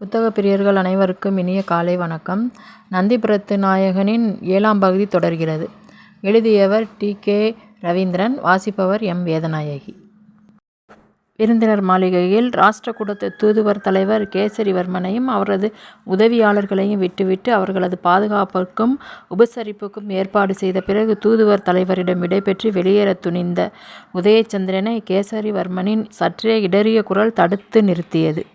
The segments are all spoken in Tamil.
புத்தக பிரியர்கள் அனைவருக்கும் இனிய காலை வணக்கம். நந்திபுரத்து நாயகனின் ஏழாம் பகுதி தொடர்கிறது. எழுதியவர் டி. கே. ரவீந்திரன் வாசிப்பவர் எம். வேதநாயகி. விருந்தினர் மாளிகையில் ராஷ்டிரகூடத்து தூதுவர் தலைவர் கேசரிவர்மனையும் அவரது உதவியாளர்களையும் விட்டுவிட்டு அவர்களது பாதுகாப்புக்கும் உபசரிப்புக்கும் ஏற்பாடு செய்த பிறகு தூதுவர் தலைவரிடம் விடைபெற்று வெளியேற துணிந்த உதயச்சந்திரனை கேசரிவர்மனின் சற்றே இடறிய குரல் தடுத்து நிறுத்தியது.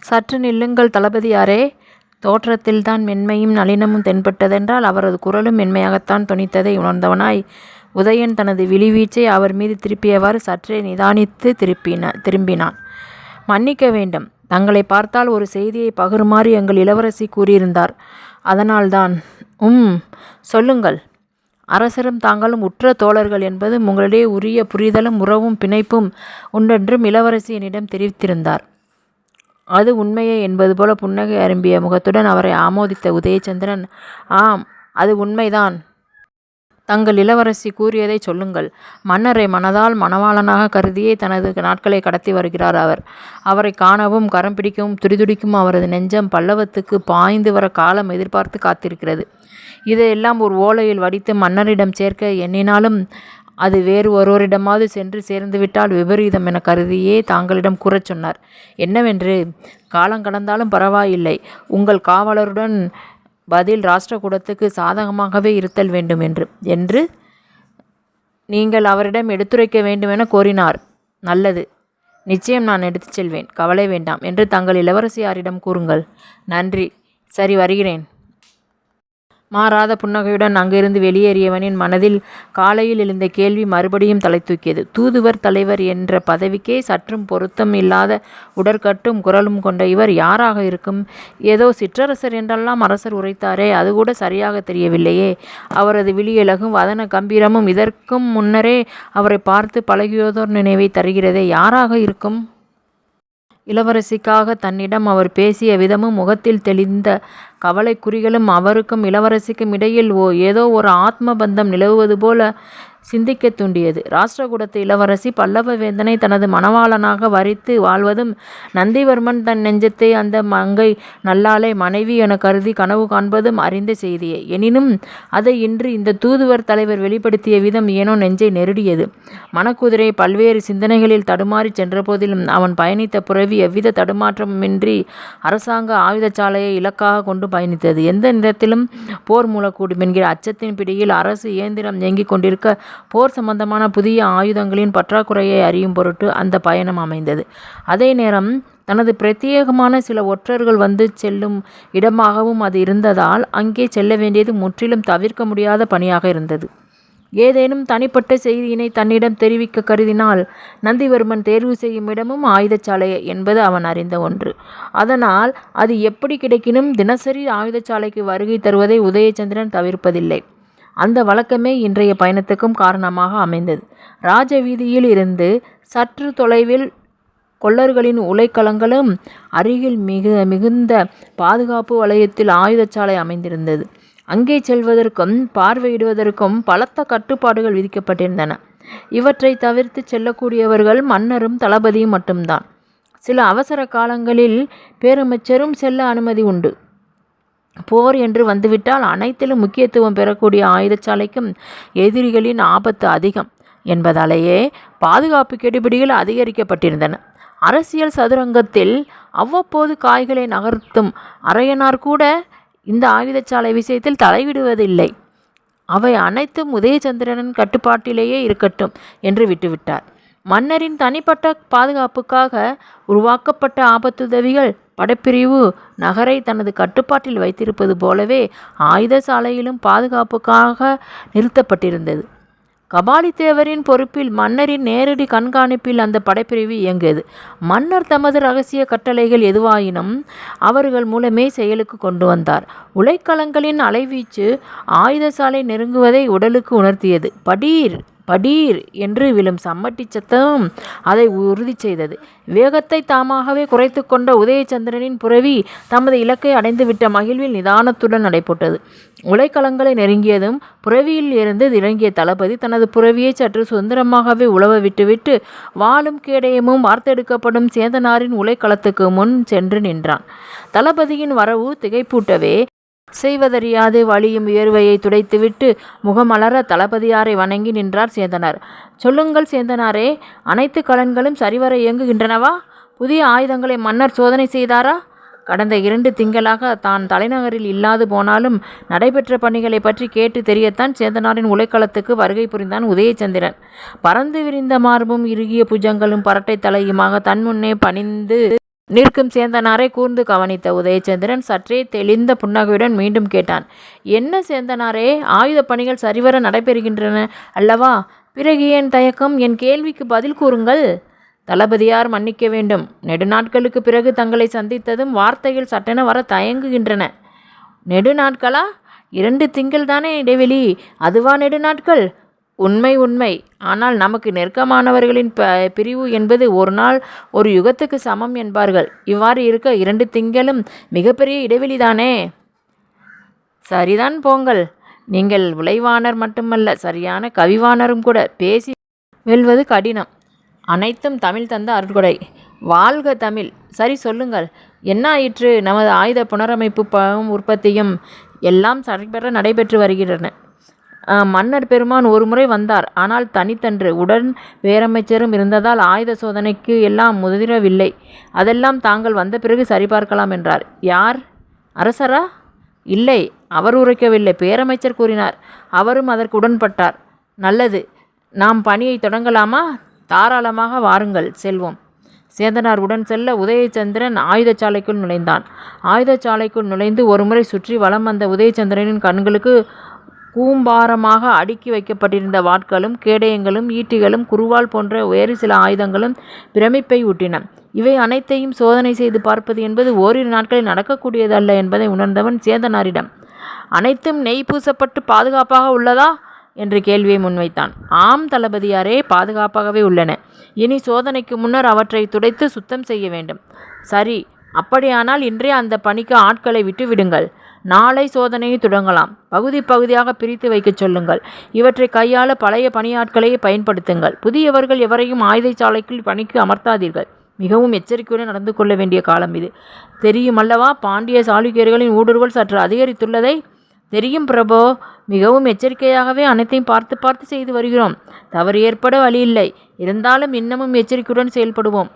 சற்று நில்லுங்கள் தளபதியாரே. தோற்றத்தில்தான் மென்மையும் நளினமும் தென்பட்டதென்றால் அவரது குரலும் மென்மையாகத்தான் துணித்ததை உணர்ந்தவனாய் உதயன் தனது விழிவீச்சை அவர் மீது திருப்பியவாறு சற்றே நிதானித்து திருப்பின திரும்பினான். மன்னிக்க வேண்டும். தங்களை பார்த்தால் ஒரு செய்தியை பகருமாறு எங்கள் இளவரசி கூறியிருந்தார். அதனால்தான். உம். சொல்லுங்கள். அரசரும் தாங்களும் உற்ற தோழர்கள் என்பது உங்களிடையே உரிய புரிதலும் உறவும் பிணைப்பும் உண்டென்றும் இளவரசி என்னிடம் தெரிவித்திருந்தார். அது உண்மையே என்பது போல புன்னகை அரும்பிய முகத்துடன் அவரை ஆமோதித்த உதயச்சந்திரன் ஆம் அது உண்மைதான். தங்கள் இளவரசி கூறியதைச் சொல்லுங்கள். மன்னரை மனதால் மணவாளனாக கருதியே தனது நாட்களை கடத்தி வருகிறார் அவர். அவரை காணவும் கரம் பிடிக்கவும் துடிதுடிக்கும் அவரது நெஞ்சம் பல்லவத்துக்கு பாய்ந்து வர காலம் எதிர்பார்த்து காத்திருக்கிறது. இதையெல்லாம் ஒரு ஓலையில் வடித்து மன்னரிடம் சேர்க்க எண்ணினாலும் அது வேறு ஒருவரிடமாவது சென்று சேர்ந்துவிட்டால் விபரீதம் என கருதியே தாங்களிடம் கூறச் சொன்னார். என்னவென்று? காலங்கடந்தாலும் பரவாயில்லை. உங்கள் காவலருடன் பதில் ராஷ்டிரகூடத்துக்கு சாதகமாகவே இருத்தல் வேண்டும் என்று. என்று நீங்கள் அவரிடம் எடுத்துரைக்க வேண்டுமென கோரினார். நல்லது. நிச்சயம் நான் எடுத்துச் செல்வேன். கவலை வேண்டாம் என்று தங்கள் இளவரசியாரிடம் கூறுங்கள். நன்றி. சரி வருகிறேன். மாறாத புன்னகையுடன் அங்கிருந்து வெளியேறியவனின் மனதில் காலையில் எழுந்த கேள்வி மறுபடியும் தலை தூக்கியது தூதுவர் தலைவர் என்ற பதவிக்கே சற்றும் பொருத்தம் இல்லாத உடற்கட்டும் குரலும் கொண்ட இவர் யாராக இருக்கும்? ஏதோ சிற்றரசர் என்றெல்லாம் அரசர் உரைத்தாரே அது கூட சரியாக தெரியவில்லையே. அவரது விழியழகும் வதன கம்பீரமும் இதற்கும் முன்னரே அவரை பார்த்து பழகியோதோர் நினைவை தருகிறதே. யாராக இருக்கும்? இளவரசிக்காக தன்னிடம் அவர் பேசிய விதமும் முகத்தில் தெளிந்த கவலைக்குறிகளும் அவருக்கும் இளவரசிக்கும் இடையில் ஓ ஏதோ ஒரு ஆத்ம பந்தம் நிலவுவது போல சிந்திக்க தூண்டியது. ராஷ்டிரகூடத்து இளவரசி பல்லவவேந்தனை தனது மணவாளனாக வரித்து வாழ்வதும் நந்திவர்மன் தன் நெஞ்சத்தை அந்த மங்கை நல்லாலே மனைவி என கருதி கனவு காண்பதும் அறிந்த செய்தியே. எனினும் அதை இன்று இந்த தூதுவர் தலைவர் வெளிப்படுத்திய விதம் ஏனோ நெஞ்சை நெருடியது. மணக்குதிரை பல்வேறு சிந்தனைகளில் தடுமாறிச் சென்றபோதிலும் அவன் பயணித்த புறவி எவ்வித தடுமாற்றமின்றி அரசாங்க ஆயுதச்சாலையை இலக்காகக் கொண்டு பயணித்தது. எந்த நேரத்திலும் போர் மூலக்கூடும் என்கிற அச்சத்தின் பிடியில் அரசு இயந்திரம் இயங்கிக் கொண்டிருக்க போர் சம்பந்தமான புதிய ஆயுதங்களின் பற்றாக்குறையை அறியும் பொருட்டு அந்த பயணம் அமைந்தது. அதே நேரம் தனது பிரத்யேகமான சில ஒற்றர்கள் வந்து செல்லும் இடமாகவும் அது இருந்ததால் அங்கே செல்ல வேண்டியது முற்றிலும் தவிர்க்க முடியாத பணியாக இருந்தது. ஏதேனும் தனிப்பட்ட செய்தியினை தன்னிடம் தெரிவிக்கக் கருதினால் நந்திவர்மன் தேர்வு செய்யும் இடமும் ஆயுதசாலையே என்பது அவன் அறிந்த ஒன்று. அதனால் அது எப்படி கிடைக்கினும் தினசரி ஆயுதசாலைக்கு வருகை தருவதை உதயச்சந்திரன் தவிர்ப்பதில்லை. அந்த வழக்கமே இன்றைய பயணத்துக்கும் காரணமாக அமைந்தது. ராஜவீதியில் இருந்து சற்று தொலைவில் கொல்லர்களின் உலைக்களங்களும் அருகில் மிகுந்த பாதுகாப்பு வலயத்தில் ஆயுதச்சாலை அமைந்திருந்தது. அங்கே செல்வதற்கும் பார்வையிடுவதற்கும் பலத்த கட்டுப்பாடுகள் விதிக்கப்பட்டிருந்தன. இவற்றை தவிர்த்துச் செல்லக்கூடியவர்கள் மன்னரும் தளபதியும் மட்டும்தான். சில அவசர காலங்களில் பேரமைச்சரும் செல்ல அனுமதி உண்டு. போர் என்று வந்துவிட்டால் அனைத்திலும் முக்கியத்துவம் பெறக்கூடிய ஆயுதச்சாலைக்கும் எதிரிகளின் ஆபத்து அதிகம் என்பதாலேயே பாதுகாப்பு கெடுபிடிகள் அதிகரிக்கப்பட்டிருந்தன. அரசியல் சதுரங்கத்தில் அவ்வப்போது காய்களை நகர்த்தும் அரையனார் கூட இந்த ஆயுதச்சாலை விஷயத்தில் தலையிடுவதில்லை. அவை அனைத்தும் உதயச்சந்திரனின் கட்டுப்பாட்டிலேயே இருக்கட்டும் என்று விட்டுவிட்டார். மன்னரின் தனிப்பட்ட பாதுகாப்புக்காக உருவாக்கப்பட்ட ஆபத்துதவிகள் படைப்பிரிவு நகரை தனது கட்டுப்பாட்டில் வைத்திருப்பது போலவே ஆயுதசாலையிலும் பாதுகாப்புக்காக நிறுத்தப்பட்டிருந்தது. கபாலித்தேவரின் பொறுப்பில் மன்னரின் நேரடி கண்காணிப்பில் அந்த படைப்பிரிவு இயங்கியது. மன்னர் தமது ரகசிய கட்டளைகள் எதுவாயினும் அவர்கள் மூலமே செயலுக்கு கொண்டு வந்தார். உலைக்களங்களின் அலைவீச்சு ஆயுதசாலை நெருங்குவதை உடலுக்கு உணர்த்தியது. படீர் படீர் என்று விழும் சம்மட்டி சத்தம் அதை உறுதி செய்தது. வேகத்தை தாமாகவே குறைத்து கொண்ட உதயச்சந்திரனின் புரவி தமது இலக்கை அடைந்துவிட்ட மகிழ்வில் நிதானத்துடன் நடைபெற்றது உலைக்களங்களை நெருங்கியதும் புரவியில் இருந்து இறங்கிய தளபதி தனது புறவியை சற்று சுதந்திரமாகவே உழவ விட்டுவிட்டு வாளும் கேடயமும் வார்த்தெடுக்கப்படும் சேந்தனாரின் உலைக்களத்துக்கு முன் சென்று நின்றான். தளபதியின் வரவு திகைப்பூட்டவே செய்வதறியாது வழியும் வியர்வையை துடைத்துவிட்டு முகமலர தளபதியாரை வணங்கி நின்றார் சேந்தனார். சொல்லுங்கள் சேந்தனாரே அனைத்து கலன்களும் சரிவர இயங்குகின்றனவா? புதிய ஆயுதங்களை மன்னர் சோதனை செய்தாரா? கடந்த இரண்டு திங்களாக தான் தலைநகரில் இல்லாது போனாலும் நடைபெற்ற பணிகளை பற்றி கேட்டு தெரியத்தான் சேந்தனாரின் உலைக்களத்துக்கு வருகை புரிந்தான் உதயச்சந்திரன். பறந்து விரிந்த மார்பும் இறுகிய புஜங்களும் பரட்டை தலையுமாக தன் முன்னே பணிந்து நிற்கும் சேந்தனாரை கூர்ந்து கவனித்த உதயச்சந்திரன் சற்றே தெளிந்த புன்னகையுடன் மீண்டும் கேட்டான். என்ன சேந்தனாரே ஆயுத பணிகள் சரிவர நடைபெறுகின்றன அல்லவா? பிறகு என் தயக்கம்? என் கேள்விக்கு பதில் கூறுங்கள். தளபதியார் மன்னிக்க வேண்டும். நெடுநாட்களுக்கு பிறகு தங்களை சந்தித்ததும் வார்த்தைகள் சட்டென வர தயங்குகின்றன. நெடுநாட்களா? இரண்டு திங்கள் தானே இடைவெளி. அதுவா நெடுநாட்கள்? உண்மை உண்மை. ஆனால் நமக்கு நெருக்கமானவர்களின் ப பிரிவு என்பது ஒரு நாள் ஒரு யுகத்துக்கு சமம் என்பார்கள். இவ்வாறு இருக்க இரண்டு திங்களும் மிகப்பெரிய இடைவெளிதானே? சரிதான் போங்கள். நீங்கள் உழைவாணர் மட்டுமல்ல சரியான கவிவாணரும் கூட பேசி வெல்வது கடினம். அனைத்தும் தமிழ் தந்த அருட்கொடை. வாழ்க தமிழ். சரி சொல்லுங்கள். என்ன ஆயிற்று? நமது ஆயுத புனரமைப்பு உற்பத்தியும் எல்லாம் சரிபெற நடைபெற்று வருகின்றன. மன்னர் பெருமான் ஒரு முறை வந்தார். ஆனால் தனித்தன்று உடன் வேறமைச்சரும் இருந்ததால் ஆயுத சோதனைக்கு எல்லாம் முதிரவில்லை. அதெல்லாம் தாங்கள் வந்த பிறகு சரிபார்க்கலாம் என்றார். யார்? அரசரா? இல்லை அவர் உரைக்கவில்லை. பேரமைச்சர் கூறினார். அவரும் அதற்கு உடன்பட்டார். நல்லது நாம் பணியை தொடங்கலாமா? தாராளமாக வாருங்கள் செல்வோம். சேந்தனார் உடன் செல்ல உதயச்சந்திரன் ஆயுதச்சாலைக்குள் நுழைந்தான். ஆயுதச்சாலைக்குள் நுழைந்து ஒருமுறை சுற்றி வலம் வந்த உதயச்சந்திரனின் கண்களுக்கு கூம்பாரமாக அடுக்கி வைக்கப்பட்டிருந்த வாட்களும் கேடயங்களும் ஈட்டிகளும் குருவால் போன்ற வேறு சில ஆயுதங்களும் பிரமிப்பை ஊட்டின. இவை அனைத்தையும் சோதனை செய்து பார்ப்பது என்பது ஓரிரு நாட்களில் நடக்கக்கூடியதல்ல என்பதை உணர்ந்தவன் சேந்தனாரிடம் அனைத்தும் நெய் பூசப்பட்டு பாதுகாப்பாக உள்ளதா? என்ற கேள்வியை முன்வைத்தான். ஆம் தளபதியாரே பாதுகாப்பாகவே உள்ளன. இனி சோதனைக்கு முன்னர் அவற்றை துடைத்து சுத்தம் செய்ய வேண்டும். சரி அப்படியானால் இன்றே அந்த பணிக்கு ஆட்களை விட்டுவிடுங்கள் நாளை சோதனையை தொடங்கலாம். பகுதி பகுதியாக பிரித்து வைக்கச் சொல்லுங்கள். இவற்றை கையாள பழைய பணியாட்களையே பயன்படுத்துங்கள். புதியவர்கள் எவரையும் ஆயுதச்சாலைக்குள் பணிக்கு அமர்த்தாதீர்கள். மிகவும் எச்சரிக்கையுடன் நடந்து கொள்ள வேண்டிய காலம் இது. தெரியுமல்லவா பாண்டிய சாளுக்கியர்களின் ஊடுருவல் சற்று அதிகரித்துள்ளதை? தெரியும் பிரபோ மிகவும் எச்சரிக்கையாகவே அனைத்தையும் பார்த்து பார்த்து செய்து வருகிறோம். தவறு ஏற்பட வழியில்லை இருந்தாலும் இன்னமும் எச்சரிக்கையுடன் செயல்படுவோம்.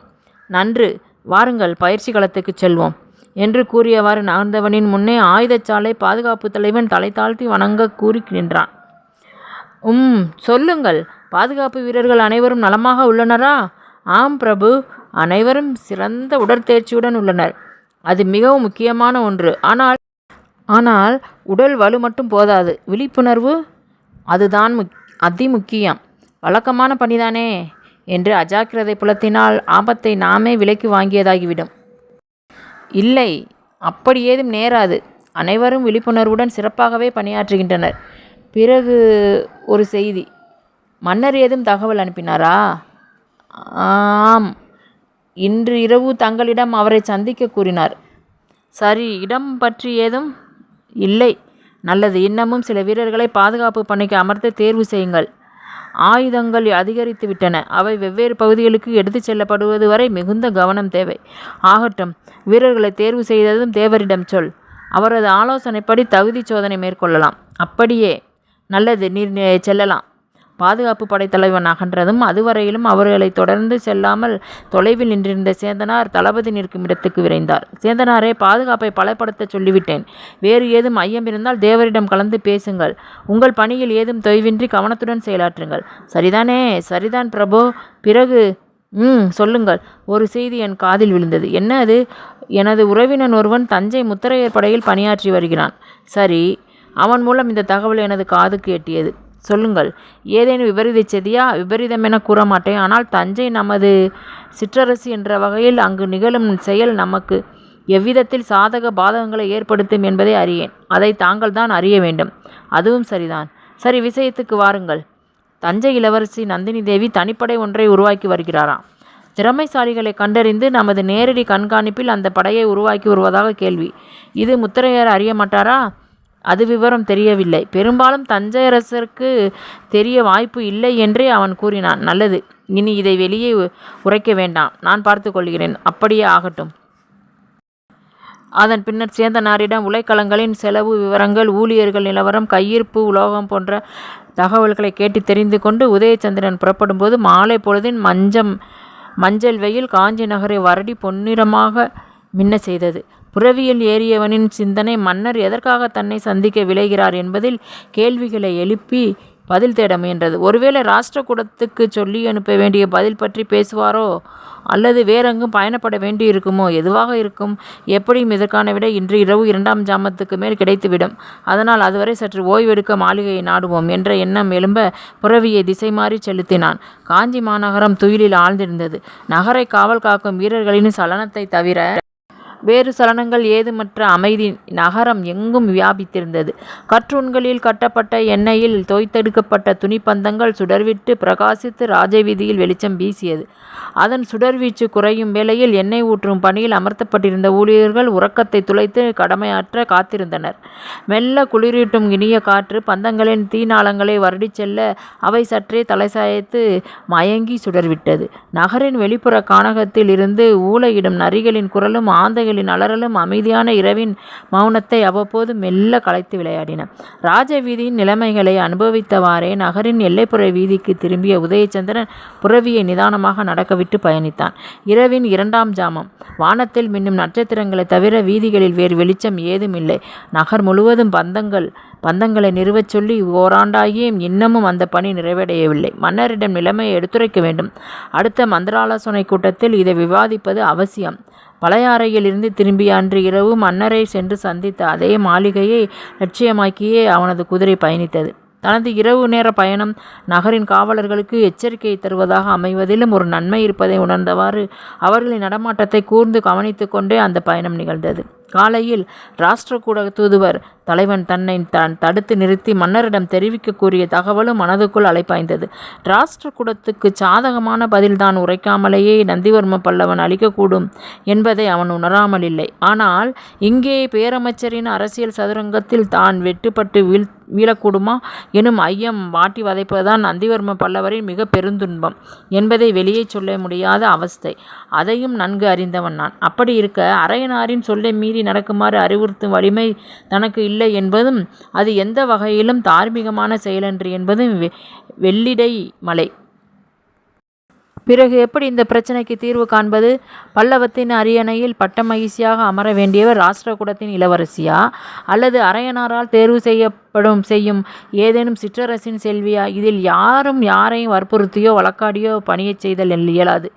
நன்று. வாருங்கள் பயிற்சி களத்துக்கு செல்வோம் என்று கூறியவாறு நகர்ந்தவனின் முன்னே ஆயுதச்சாலை பாதுகாப்பு தலைவன் தலை தாழ்த்தி வணங்க கூறி நின்றான். உம் சொல்லுங்கள் பாதுகாப்பு வீரர்கள் அனைவரும் நலமாக உள்ளனரா? ஆம் பிரபு அனைவரும் சிறந்த உடற்பயிற்சியுடன் உள்ளனர். அது மிகவும் முக்கியமான ஒன்று. ஆனால் ஆனால் உடல் வலு மட்டும் போதாது. விழிப்புணர்வு அதுதான் முக் அதி முக்கியம். வழக்கமான பணிதானே? என்று அஜாக்கிரதை புலத்தினால் ஆபத்தை நாமே விலைக்கு வாங்கியதாகிவிடும். இல்லை அப்படி ஏதும் நேராது. அனைவரும் விழிப்புணர்வுடன் சிறப்பாகவே பணியாற்றுகின்றனர். பிறகு ஒரு செய்தி. மன்னர் ஏதும் தகவல் அனுப்பினாரா? ஆம். இன்று இரவு தங்களிடம் அவரை சந்திக்க கூறினார். சரி இடம் பற்றி ஏதும் இல்லை. நல்லது இன்னமும் சில வீரர்களை பாதுகாப்பு பணிக்கு அமர்த்த தேர்வு செய்யுங்கள். ஆயுதங்கள் அதிகரித்து விட்டன. அவை வெவ்வேறு பகுதிகளுக்கு எடுத்துச் செல்லப்படுவது வரை மிகுந்த கவனம் தேவை. ஆகட்டும் வீரர்களை தேர்வு செய்ததும் தேவரிடம் சொல். அவரது ஆலோசனைப்படி தகுதி சோதனை மேற்கொள்ளலாம். அப்படியே நல்லது நீர் செல்லலாம். பாதுகாப்பு படைத்தலைவன் அகன்றதும் அதுவரையிலும் அவர்களை தொடர்ந்து செல்லாமல் தொலைவில் நின்றிருந்த சேந்தனார் தளபதி நிற்கும் இடத்துக்கு விரைந்தார். சேந்தனாரே பாதுகாப்பை பலப்படுத்த சொல்லிவிட்டேன். வேறு ஏதும் ஐயம் இருந்தால் தேவரிடம் கலந்து பேசுங்கள். உங்கள் பணியில் ஏதும் தொய்வின்றி கவனத்துடன் செயலாற்றுங்கள். சரிதானே? சரிதான் பிரபு. பிறகு ம் சொல்லுங்கள். ஒரு செய்தி என் காதில் விழுந்தது. என்ன அது? எனது உறவினன் ஒருவன் தஞ்சை முத்திரையர் படையில் பணியாற்றி வருகிறான். சரி. அவன் மூலம் இந்த தகவல் எனது காதுக்கு எட்டியது. சொல்லுங்கள். ஏதேனும் விபரீத செய்தியா? விபரீதம் என கூற மாட்டேன் ஆனால் தஞ்சை நமது சிற்றரசு என்ற வகையில் அங்கு நிகழும் செயல் நமக்கு எவ்விதத்தில் சாதக பாதகங்களை ஏற்படுத்தும் என்பதை அறியேன். அதை தாங்கள் தான் அறிய வேண்டும். அதுவும் சரிதான். சரி விஷயத்துக்கு வாருங்கள். தஞ்சை இளவரசி நந்தினி தேவி தனிப்படை ஒன்றை உருவாக்கி வருகிறாராம். திறமைசாலிகளை கண்டறிந்து நமது நேரடி கண்காணிப்பில் அந்த படையை உருவாக்கி வருவதாக கேள்வி. இது முத்திரையர் அறிய மாட்டாரா? அது விவரம் தெரியவில்லை. பெரும்பாலும் தஞ்சை அரசருக்கு தெரிய வாய்ப்பு இல்லை என்றே அவன் கூறினான். நல்லது. இனி இதை வெளியே உரைக்க வேண்டாம். நான் பார்த்து கொள்கிறேன். அப்படியே ஆகட்டும். அதன் பின்னர் சேந்தனாரிடம் உலைக்களங்களின் செலவு விவரங்கள் ஊழியர்கள் நிலவரம் கையிருப்பு உலோகம் போன்ற தகவல்களை கேட்டு தெரிந்து கொண்டு உதயச்சந்திரன் புறப்படும்போது மாலை பொழுதின் மஞ்சம் மஞ்சள் வெயில் காஞ்சி நகரை வரடி பொன்னிறமாக மின்ன செய்தது. புறவியில் ஏறியவனின் சிந்தனை மன்னர் எதற்காக தன்னை சந்திக்க விளைகிறார் என்பதில் கேள்விகளை எழுப்பி பதில் தேட முயன்றது. ஒருவேளை ராஷ்டிரகூடத்துக்கு சொல்லி அனுப்ப வேண்டிய பதில் பற்றி பேசுவாரோ? அல்லது வேறெங்கும் பயணப்பட வேண்டி இருக்குமோ எதுவாக இருக்கும்? எப்படியும் இதற்கான விட இன்று இரவு இரண்டாம் ஜாமத்துக்கு மேல் கிடைத்துவிடும். அதனால் அதுவரை சற்று ஓய்வெடுக்க மாளிகையை நாடுவோம் என்ற எண்ணம் எழும்ப புறவியை திசை மாறி செலுத்தினான். காஞ்சி மாநகரம் துயிலில் ஆழ்ந்திருந்தது. நகரை காவல் காக்கும் வீரர்களின் சலனத்தை தவிர வேறு சலனங்கள் ஏதுமற்ற அமைதி நகரம் எங்கும் வியாபித்திருந்தது. கற்றூண்களில் கட்டப்பட்ட எண்ணெயில் தோய்த்தெடுக்கப்பட்ட துணிப்பந்தங்கள் சுடர்விட்டு பிரகாசித்து ராஜவீதியில் வெளிச்சம் வீசியது. அதன் சுடர்வீச்சு குறையும் வேளையில் எண்ணெய் ஊற்றும் பணியில் அமர்த்தப்பட்டிருந்த ஊழியர்கள் உறக்கத்தை துளைத்து கடமையாற்ற காத்திருந்தனர். மெல்ல குளிரீட்டும் இனிய காற்று பந்தங்களின் தீநாளங்களை வருடிச் செல்ல அவை சற்றே தலைசாய்த்து மயங்கி சுடர்விட்டது. நகரின் வெளிப்புற கானகத்தில் இருந்து ஊழையிடும் நரிகளின் குரலும் ஆந்தைகளின் அலறலும் அமைதியான இரவின் மௌனத்தை அவ்வப்போது மெல்ல கலைத்து விளையாடின. ராஜவீதியின் நிலைமைகளை அனுபவித்தவாறே நகரின் எல்லைப்புற வீதிக்கு திரும்பிய உதயச்சந்திரன் புறவியை நிதானமாக நடக்கவிட்டு பயணித்தான். இரவின் இரண்டாம் ஜாமம். வானத்தில் மின்னும் நட்சத்திரங்களை தவிர வீதிகளில் வேறு வெளிச்சம் ஏதும் இல்லை நகர் முழுவதும் பந்தங்கள் பந்தங்களை நிறுவச் சொல்லி ஓராண்டாகியும் இன்னமும் அந்த பணி நிறைவடையவில்லை. மன்னரிடம் நிலைமையை எடுத்துரைக்க வேண்டும். அடுத்த மந்திராலோசனை கூட்டத்தில் இதை விவாதிப்பது அவசியம். பழையாறையில் இருந்து திரும்பிய அன்று இரவு மன்னரை சென்று சந்தித்த அதே மாளிகையை லட்சியமாக்கியே அவனது குதிரை பயணித்தது. தனது இரவு நேர பயணம் நகரின் காவலர்களுக்கு எச்சரிக்கை தருவதாக அமைவதிலும் ஒரு நன்மை இருப்பதை உணர்ந்தவாறு அவர்களின் நடமாட்டத்தை கூர்ந்து கவனித்து கொண்டே அந்த பயணம் நிகழ்ந்தது. காலையில் ராஷ்டிரகூட தூதுவர் தலைவன் தன்னை தான் தடுத்து நிறுத்தி மன்னரிடம் தெரிவிக்க கூறிய தகவலும் மனதுக்குள் அலைப்பாய்ந்தது. ராஷ்டிரகூடத்துக்கு சாதகமான பதில் தான் உரைக்காமலேயே நந்திவர்ம பல்லவன் அளிக்கக்கூடும் என்பதை அவன் உணராமல் இல்லை. ஆனால் இங்கே பேரமைச்சரின் அரசியல் சதுரங்கத்தில் தான் வெட்டுப்பட்டு வீழ் வீழக்கூடுமா எனும் ஐயம் வாட்டி வதைப்பதுதான் நந்திவர்ம பல்லவரின் மிக பெருந்துன்பம் என்பதை வெளியே சொல்ல முடியாத அவஸ்தை. அதையும் நன்கு அறிந்தவன் நான். அப்படி இருக்க அரையனாரின் சொல்லை மீறி நடக்குமாறு அறிவுறுத்தும் வலிமை தனக்கு இல்லை என்பதும் அது எந்த வகையிலும் தார்மீகமான செயலன்று என்பதும் வெ- வெள்ளிடை மலை. பிறகு எப்படி இந்த பிரச்சனைக்கு தீர்வு காண்பது? பல்லவத்தின் அரியணையில் பட்ட மகிழ்ச்சியாக அமர வேண்டியவர் ராஷ்டிரகூடத்தின் இளவரசியா? அல்லது அரையனாரால் தேர்வு செய்யப்படும் செய்யும் ஏதேனும் சிற்றரசின் செல்வியா? இதில் யாரும் யாரையும் வற்புறுத்தியோ வழக்காடியோ பணியச் செய்தல் இயலாது.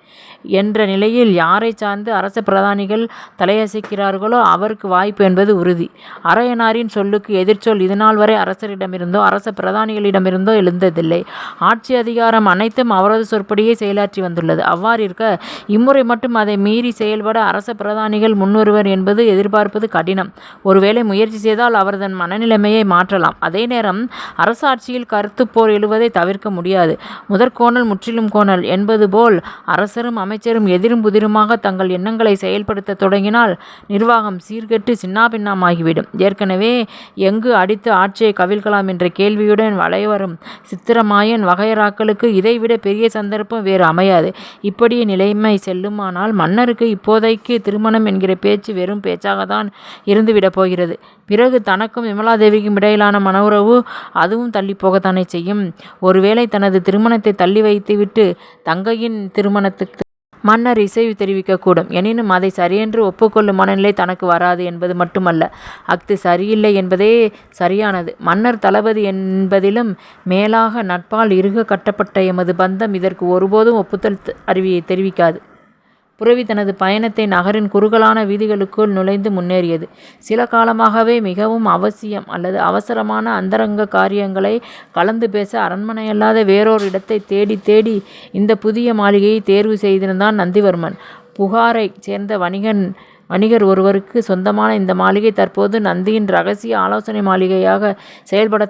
என்ற நிலையில் யாரை சார்ந்து அரச பிரதானிகள் தலையசைக்கிறார்களோ அவருக்கு வாய்ப்பு என்பது உறுதி. அரையனாரின் சொல்லுக்கு எதிர்ச்சொல் இதுநாள் வரை அரசரிடமிருந்தோ அரச பிரதானிகளிடமிருந்தோ எழுந்ததில்லை. ஆட்சி அதிகாரம் அனைத்தும் அவரது சொற்படியே செயலாற்றி வந்துள்ளது. அவ்வாறு இருக்க இம்முறை மட்டும் அதை மீறி செயல்பட அரச பிரதானிகள் முன்வருவர் என்பது எதிர்பார்ப்பது கடினம். ஒருவேளை முயற்சி செய்தால் அவரதன் மனநிலைமையை மாற்றலாம். அதே நேரம் அரசாட்சியில் கருத்துப்போர் எழுவதை தவிர்க்க முடியாது. முதற்கோணல் முற்றிலும் கோணல் என்பது போல் அரசரும் அமைச்சரும் எதிரும் புதிருமாக தங்கள் எண்ணங்களை செயல்படுத்த தொடங்கினால் நிர்வாகம் சீர்கெட்டு சின்னாபின்னமாகிவிடும். ஏற்கனவே எங்கு அடித்து ஆட்சியை கவிழ்கலாம் என்ற கேள்வியுடன் வளைவரும் சித்திரமாயன் வகையராக்களுக்கு இதைவிட பெரிய சந்தர்ப்பம் வேறு அமையாது. இப்படியே நிலைமை செல்லுமானால் மன்னருக்கு இப்போதைக்கு திருமணம் என்கிற பேச்சு வெறும் பேச்சாகத்தான் இருந்துவிடப் போகிறது. பிறகு தனக்கும் விமலாதேவிக்கும் இடையிலான மனவுறவு அதுவும் தள்ளி போகத்தானே செய்யும். ஒருவேளை தனது திருமணத்தை தள்ளி வைத்துவிட்டு தங்கையின் திருமணத்துக்கு மன்னர் இசைவு தெரிவிக்கக்கூடும். எனினும் அதை சரியென்று ஒப்புக்கொள்ளும் மனநிலை தனக்கு வராது என்பது மட்டுமல்ல. அஃது சரியில்லை என்பதே சரியானது. மன்னர் தளபதி என்பதிலும் மேலாக நட்பால் இறுக கட்டப்பட்ட எமது பந்தம் இதற்கு ஒருபோதும் ஒப்புதல் அறிவியை தெரிவிக்காது. புரவி தனது பயணத்தை நகரின் குறுகலான வீதிகளுக்குள் நுழைந்து முன்னேறியது. சில காலமாகவே மிகவும் அவசியம் அல்லது அவசரமான அந்தரங்க காரியங்களை கலந்து பேச அரண்மனையல்லாத வேறொரு இடத்தை தேடி தேடி இந்த புதிய மாளிகையை தேர்வு செய்திருந்தான் நந்திவர்மன். புகாரைச் சேர்ந்த வணிகன் வணிகர் ஒருவருக்கு சொந்தமான இந்த மாளிகை தற்போது நந்தியின் ரகசிய ஆலோசனை மாளிகையாக செயல்பட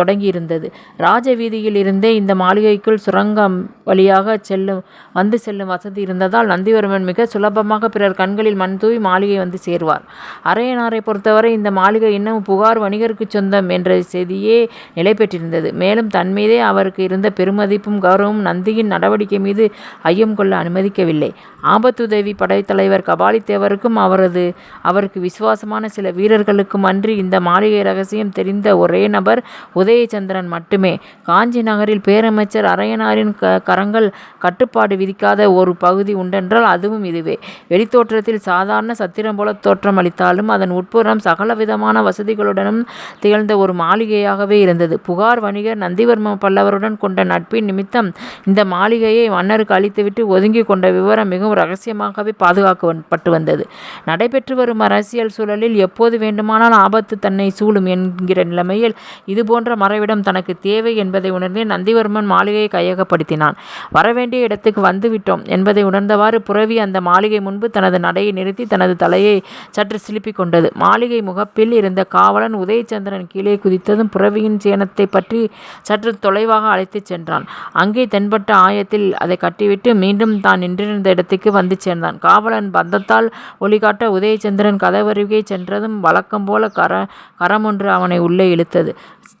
தொடங்கியிருந்தது. ராஜ வீதியில் இருந்தே இந்த மாளிகைக்குள் சுரங்கம் வழியாக செல்லும் வந்து செல்லும் வசதி இருந்ததால் நந்திவர்மன் மிக சுலபமாக பிறர் கண்களில் மண் தூவி மாளிகை வந்து சேர்வார். அரையனாரை பொறுத்தவரை இந்த மாளிகை இன்னும் புகார் வணிகருக்கு சொந்தம் என்ற செய்தியே நிலை பெற்றிருந்தது. மேலும் தன்மீதே அவருக்கு இருந்த பெருமதிப்பும் கௌரவமும் நந்தியின் நடவடிக்கை மீது ஐயம் கொள்ள அனுமதிக்கவில்லை. ஆபத்துதவி படைத்தலைவர் கபாலித்தேவருக்கும் அவரது அவருக்கு விசுவாசமான சில வீரர்களுக்குமன்றி இந்த மாளிகை ரகசியம் தெரிந்த ஒரே நபர் உதயச்சந்திரன் மட்டுமே. காஞ்சி நகரில் பேரமைச்சர் அரையனாரின் கரங்கள் கட்டுப்பாடு விதிக்காத ஒரு பகுதி உண்டென்றால் அதுவும் இதுவே. வெளித்தோற்றத்தில் சாதாரண சத்திரம் போல தோற்றம் அளித்தாலும் அதன் உட்புறம் சகல விதமான வசதிகளுடனும் திகழ்ந்த ஒரு மாளிகையாகவே இருந்தது. புகார் வணிகர் நந்திவர்ம பல்லவருடன் கொண்ட நட்பின் நிமித்தம் இந்த மாளிகையை மன்னருக்கு அளித்துவிட்டு ஒதுங்கி கொண்ட விவரம் மிகவும் ரகசியமாகவே பாதுகாக்கப்பட்டு வந்தது. நடைபெற்று வரும் அரசியல் சூழலில் எப்போது வேண்டுமானால் ஆபத்து தன்னை சூழும் என்கிற நிலைமையில் இதுபோன்ற மறைவிடம் தனக்கு தேவை என்பதை உணர்ந்தே நந்திவர்மன் மாளிகையை கையகப்படுத்தினான். வரவேண்டிய இடத்துக்கு வந்துவிட்டோம் என்பதை உணர்ந்தவாறு புறவி அந்த மாளிகை முன்பு தனது நடையை நிறுத்தி தனது தலையை சற்று சிலுப்பிக் கொண்டது. மாளிகை முகப்பில் இருந்த காவலன் உதயச்சந்திரன் கீழே குதித்ததும் புறவியின் சேனத்தை பற்றி சற்று தொலைவாக அழைத்துச் சென்றான். அங்கே தென்பட்ட ஆயத்தில் அதை கட்டிவிட்டு மீண்டும் தான் நின்றிருந்த இடத்துக்கு வந்து சேர்ந்தான். காவலன் பந்தத்தால் ஒளி காட்ட உதயச்சந்திரன் கதவருகே சென்றதும் வழக்கம் போல கர கரமொன்று அவனை உள்ளே இழுத்தது.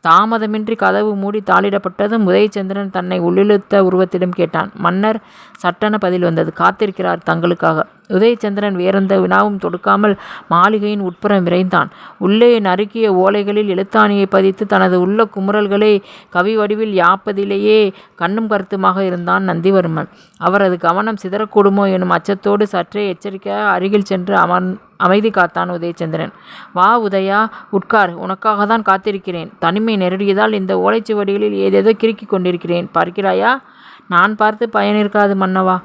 தாமதமின்றி கதவு மூடி தாளிடப்பட்டதும் உதயச்சந்திரன் தன்னை உள்ளிழுத்த உருவத்திடம் கேட்டான். மன்னர். சட்டென பதில் வந்தது. காத்திருக்கிறார் தங்களுக்காக. உதயச்சந்திரன் வேறெந்த வினாவும் தொடுக்காமல் மாளிகையின் உட்புறம் விரைந்தான். உள்ளே நறுக்கிய ஓலைகளில் எழுத்தாணியை பதித்து தனது உள்ள குமுறல்களை கவி வடிவில் யாப்பதிலேயே கண்ணும் கருத்துமாக இருந்தான் நந்திவர்மன். அவரது கவனம் சிதறக்கூடுமோ எனும் அச்சத்தோடு சற்றே எச்சரிக்கையாக அருகில் சென்று அமைதி காத்தான் உதயச்சந்திரன் வா உதயா. உட்கார். உனக்காகத்தான் காத்திருக்கிறேன். தனிமை நெருடியதால் இந்த ஓலைச்சுவடிகளில் ஏதேதோ கிறுக்கிக் கொண்டிருக்கிறேன். பார்க்கிறாயா? நான் பார்த்து பயனிருக்காது மன்னவா.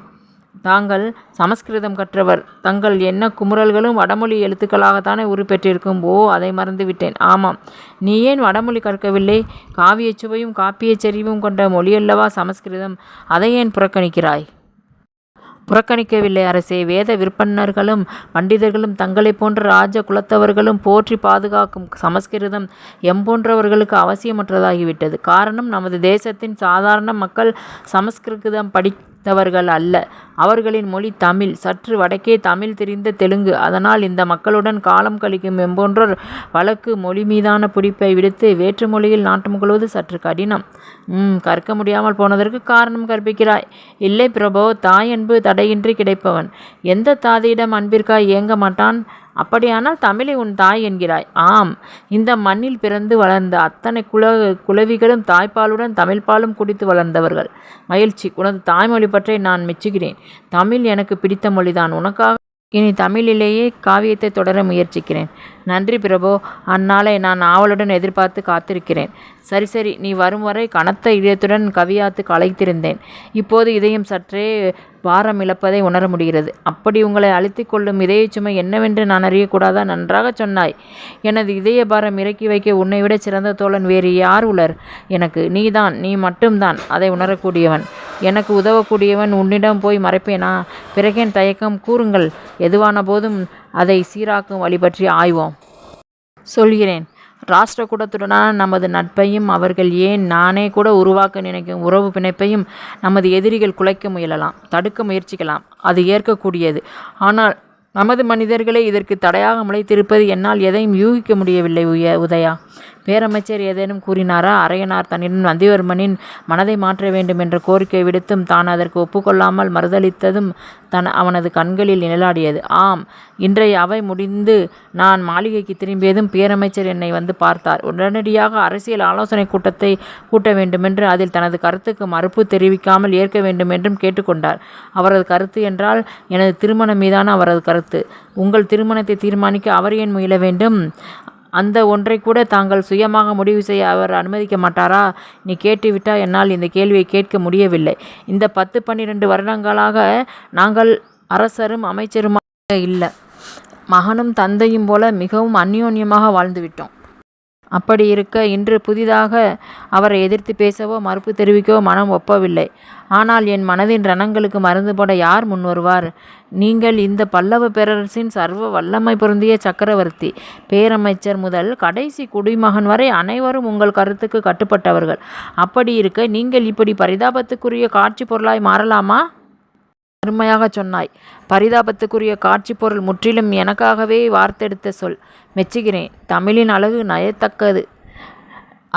தாங்கள் சமஸ்கிருதம் கற்றவர். தங்கள் என்ன குமுறல்களும் வடமொழி எழுத்துக்களாகத்தானே உருப்பெற்றிருக்கும். ஓ அதை மறந்துவிட்டேன். ஆமாம். நீ ஏன் வடமொழி கற்கவில்லை? காவியச் சுவையும் காப்பியச் செறிவும் கொண்ட மொழியல்லவா சமஸ்கிருதம். அதை ஏன் புறக்கணிக்கிறாய்? புறக்கணிக்கவில்லை அரசே. வேத விற்பன்னர்களும் பண்டிதர்களும் தங்களைப் போன்ற ராஜ குலத்தவர்களும் போற்றி பாதுகாக்கும் சமஸ்கிருதம் எம்போன்றவர்களுக்கு அவசியமற்றதாகிவிட்டது. காரணம் நமது தேசத்தின் சாதாரண மக்கள் சமஸ்கிருதம் படி படித்தவர்கள் அல்ல. அவர்களின் மொழி தமிழ். சற்று வடக்கே தமிழ் தெரிந்த தெலுங்கு. அதனால் இந்த மக்களுடன் காலம் கழிக்கும் எம்போன்றோர் வழக்கு மொழி மீதான பிடிப்பை விடுத்து வேற்று மொழியில் நாட்டம் கொள்வது சற்று கடினம். கற்க முடியாமல் போனதற்கு காரணம் கற்பிக்கிறாய். இல்லை பிரபோ. தாயன்பு தடையின்றி கிடைப்பவன் எந்த தாதியிடம் அன்பிற்காய் ஏங்க மாட்டான்? அப்படியானால் தமிழை உன் தாய் என்கிறாய். ஆம். இந்த மண்ணில் பிறந்து வளர்ந்த அத்தனை குல குலவிகளும் தாய்ப்பாலுடன் தமிழ்ப்பாலும் குடித்து வளர்ந்தவர்கள். மகிழ்ச்சி. உனது தாய்மொழி பற்றி நான் மெச்சுகிறேன். தமிழ் எனக்கு பிடித்த மொழிதான். உனக்காக இனி தமிழிலேயே காவியத்தை தொடர முயற்சிக்கிறேன். நன்றி பிரபோ. அந்நாளை நான் ஆவலுடன் எதிர்பார்த்து காத்திருக்கிறேன். சரி சரி. நீ வரும் வரை கனத்த இதயத்துடன் கவியாத்து களைத்திருந்தேன். இப்போது இதயம் சற்றே பாரம் இழப்பதை உணர முடிகிறது. அப்படி உங்களை அழுத்திக் கொள்ளும் இதயச்சுமை என்னவென்று நான் அறியக்கூடாதா? நன்றாகச் சொன்னாய். எனது இதய பாரம் இறக்கி வைக்க உன்னை விட சிறந்த தோழன் வேறு யார் உலர் எனக்கு? நீதான். நீ மட்டும்தான் அதை உணரக்கூடியவன். எனக்கு உதவக்கூடியவன். உன்னிடம் போய் மறைப்பேனா? பிறகேன் தயக்கம்? கூறுங்கள். எதுவான போதும் அதை சீராக்கும் வழிபற்றி ஆய்வோம். சொல்கிறேன். ராஷ்டிரகூடத்துடனான நமது நட்பையும் அவர்கள் ஏன் நானே கூட உருவாக்க நினைக்கும் உறவுப் பிணைப்பையும் நமது எதிரிகள் குலைக்க முயலலாம். தடுக்க முயற்சிக்கலாம். அது ஏற்கக்கூடியது. ஆனால் நமது மனிதர்களே இதற்கு தடையாக முளைத்திருப்பது என்னால் எதையும் யூகிக்க முடியவில்லை உதயா. பேரமைச்சர் ஏதேனும் கூறினாரா? அரையனார் தன்னிடம் நந்திவர்மனின் மனதை மாற்ற வேண்டும் என்ற கோரிக்கை விடுத்தும் தான் அதற்கு ஒப்புக்கொள்ளாமல் மறுதலித்ததும் அவனது கண்களில் நிழலாடியது. ஆம். இன்றைய அவை முடிந்து நான் மாளிகைக்கு திரும்பியதும் பேரமைச்சர் என்னை வந்து பார்த்தார். உடனடியாக அரசியல் ஆலோசனை கூட்டத்தை கூட்ட வேண்டுமென்று அதில் தனது கருத்துக்கு மறுப்பு தெரிவிக்காமல் ஏற்க வேண்டும் என்றும் கேட்டுக்கொண்டார் அவரது கருத்து என்றால் எனது திருமணம் மீதான அவரது கருத்து. உங்கள் திருமணத்தை தீர்மானிக்க அவர் ஏன் முயல வேண்டும்? அந்த ஒன்றைக்கூடத் தாங்கள் சுயமாக முடிவு செய்ய அவர் அனுமதிக்க மாட்டாரா? நீ கேட்டுவிட்டா என்னால் இந்த கேள்வியை கேட்க முடியவில்லை. இந்த பத்து பன்னிரெண்டு வருடங்களாக நாங்கள் அரசரும் அமைச்சருமாக இல்லை மகனும் தந்தையும் போல மிகவும் அந்யோன்யமாக வாழ்ந்துவிட்டோம். அப்படி இருக்க இன்று புதிதாக அவரை எதிர்த்து பேசவோ மறுப்பு தெரிவிக்கவோ மனம் ஒப்பவில்லை. ஆனால் என் மனதின் ரணங்களுக்கு மருந்து போட யார் முன்வருவார் நீங்கள் இந்த பல்லவ பேரரசின் சர்வ வல்லமை பொருந்திய சக்கரவர்த்தி பேரமைச்சர் முதல் கடைசி குடிமகன் வரை அனைவரும் உங்கள் கருத்துக்கு கட்டுப்பட்டவர்கள். அப்படி இருக்க நீங்கள் இப்படி பரிதாபத்துக்குரிய காட்சி பொருளாய் மாறலாமா? அருமையாக சொன்னாய். பரிதாபத்துக்குரிய காட்சி பொருள் முற்றிலும் எனக்காகவே வார்த்தெடுத்த சொல். மெச்சுகிறேன். தமிழின் அழகு நயத்தக்கது.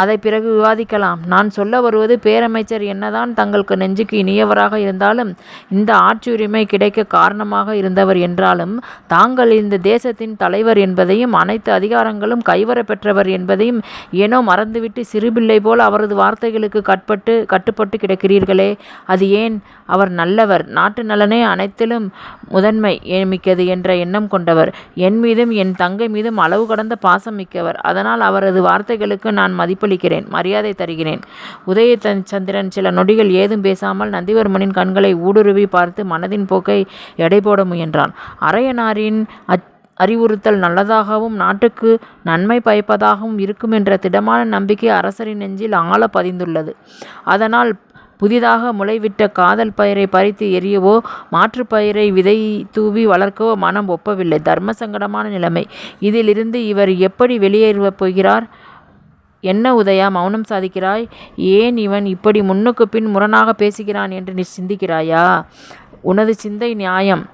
அதை பிறகு விவாதிக்கலாம். நான் சொல்ல வருவது பேரமைச்சர் என்னதான் தங்களுக்கு நெஞ்சுக்கு இனியவராக இருந்தாலும் இந்த ஆட்சி உரிமை கிடைக்க காரணமாக இருந்தவர் என்றாலும் தாங்கள் இந்த தேசத்தின் தலைவர் என்பதையும் அனைத்து அதிகாரங்களும் கைவர பெற்றவர் என்பதையும் ஏனோ மறந்துவிட்டு சிறுபிள்ளை போல் அவரது வார்த்தைகளுக்கு கட்பட்டு கட்டுப்பட்டு கிடக்கிறீர்களே. அது ஏன்? அவர் நல்லவர். நாட்டு நலனே அனைத்திலும் முதன்மை மிக்கது என்ற எண்ணம் கொண்டவர். என் மீதும் என் தங்கை மீதும் அளவு கடந்த பாசம் மிக்கவர். அதனால் அவரது வார்த்தைகளுக்கு நான் மதிப்பளிக்கிறேன் மரியாதை தருகிறேன். உதய சந்திரன் சில நொடிகள் ஏதும் பேசாமல் நந்திவர்மனின் கண்களை ஊடுருவி பார்த்து மனதின் போக்கை எடை போட முயன்றான். அரையனாரின் அச் அறிவுறுத்தல் நல்லதாகவும் நாட்டுக்கு நன்மை பயப்பதாகவும் இருக்கும் என்ற திடமான நம்பிக்கை அரசரின் நெஞ்சில் ஆழ பதிந்துள்ளது. அதனால் புதிதாக முளைவிட்ட காதல் பயிரை பறித்து எறியவோ மாற்றுப் பயிரை விதை தூவி வளர்க்கவோ மனம் ஒப்பவில்லை. தர்ம சங்கடமான நிலைமை. இதிலிருந்து இவர் எப்படி வெளியேறப் போகிறார்? என்ன உதயா மௌனம் சாதிக்கிறாய்? ஏன் இவன் இப்படி முன்னுக்கு பின் முரணாக பேசுகிறான் என்று நீ சிந்திக்கிறாயா? உனது சிந்தை நியாயம்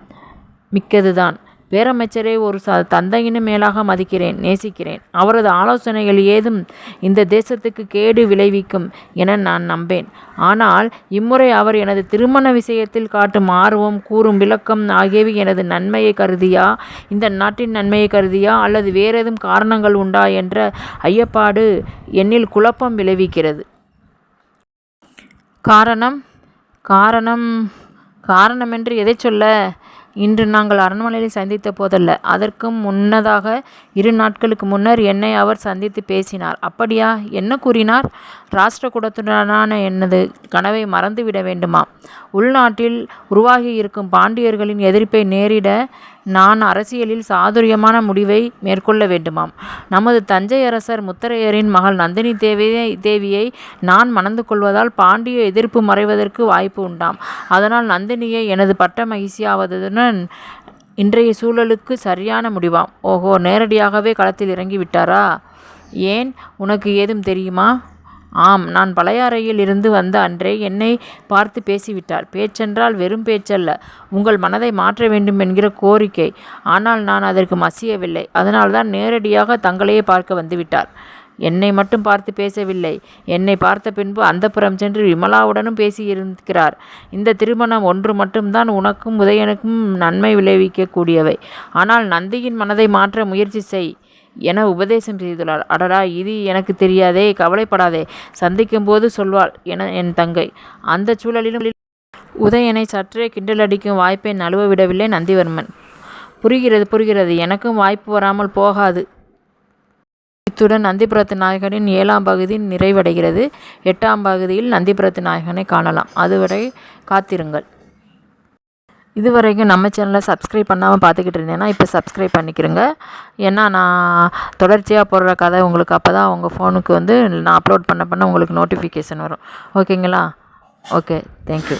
மிக்கதுதான். பேரமைச்சரை ஒரு ச தந்தையினும் மேலாக மதிக்கிறேன் நேசிக்கிறேன். அவரது ஆலோசனைகள் ஏதும் இந்த தேசத்துக்கு கேடு விளைவிக்கும் என நான் நம்பேன். ஆனால் இம்முறை அவர் எனது திருமண விஷயத்தில் காட்டும் ஆர்வம் கூறும் விளக்கம் ஆகியவை எனது நன்மையை கருதியா? இந்த நாட்டின் நன்மையை கருதியா? அல்லது வேறேதும் காரணங்கள் உண்டா என்ற ஐயப்பாடு என்னில் குழப்பம் விளைவிக்கிறது. காரணம் காரணம் காரணமென்று எதை சொல்ல இன்று நாங்கள் அரண்மனையில் சந்தித்த போதல்ல அதற்கும் முன்னதாக இரு நாட்களுக்கு முன்னர் என்னை அவர் சந்தித்து பேசினார். அப்படியா? என்ன கூறினார்? ராஷ்டிரகூடத்துடனான எனது கனவை மறந்துவிட வேண்டுமா? உள்நாட்டில் உருவாகியிருக்கும் பாண்டியர்களின் எதிர்ப்பை நேரிட நான் அரசியலில் சாதுரியமான முடிவை மேற்கொள்ள வேண்டுமாம். நமது தஞ்சை அரசர் முத்தரையரின் மகள் நந்தினி தேவியை தேவியை நான் மணந்து கொள்வதால் பாண்டிய எதிர்ப்பு மறைவதற்கு வாய்ப்பு உண்டாம். அதனால் நந்தினியை எனது பட்ட மகிழ்ச்சியாவதுடன் இன்றைய சூழலுக்கு சரியான முடிவாம். ஓஹோ நேரடியாகவே களத்தில் இறங்கி விட்டாரா ஏன்? உனக்கு ஏதும் தெரியுமா? ஆம் நான் பழையாறையில் இருந்து வந்த அன்றே என்னை பார்த்து பேசிவிட்டார். பேச்சென்றால் வெறும் பேச்சல்ல. உங்கள் மனதை மாற்ற வேண்டும் என்கிற கோரிக்கை. ஆனால் நான் அதற்கு மசியவில்லை. அதனால்தான் நேரடியாக தங்களையே பார்க்க வந்துவிட்டார். என்னை மட்டும் பார்த்து பேசவில்லை. என்னை பார்த்த பின்பு அந்தப்புறம் சென்று விமலாவுடனும் பேசியிருக்கிறார். இந்த திருமணம் ஒன்று மட்டும்தான் உனக்கும் உதயனுக்கும் நன்மை விளைவிக்கக்கூடியவை. ஆனால் நந்தியின் மனதை மாற்ற முயற்சி செய். என உபதேசம் செய்துள்ளார் அடடா இது எனக்கு தெரியாதே கவலைப்படாதே சந்திக்கும் போது சொல்வாள் என என் தங்கை. அந்த சூழலிலும் உதயனை சற்றே கிண்டலடிக்கும் வாய்ப்பை நழுவ விடவில்லை நந்திவர்மன். புரிகிறது புரிகிறது எனக்கும் வாய்ப்பு வராமல் போகாது. இத்துடன் நந்திபுரத்து நாயகனின் ஏழாம் பகுதி நிறைவடைகிறது. எட்டாம் பகுதியில் நந்திபுரத்து நாயகனை காணலாம். அதுவரை காத்திருங்கள். இது வரைக்கும் நம்ம சேனலை சப்ஸ்கிரைப் பண்ணாமல் பார்த்துக்கிட்டு இருந்தேன்னா இப்போ சப்ஸ்கிரைப் பண்ணிக்கிறேங்க ஏன்னா நான் தொடர்ச்சியாக போடுற கதை உங்களுக்கு அப்போ தான் உங்கள் ஃபோனுக்கு வந்து நான் அப்லோட் பண்ண பண்ண உங்களுக்கு நோட்டிஃபிகேஷன் வரும். ஓகேங்களா ஓகே தேங்க்யூ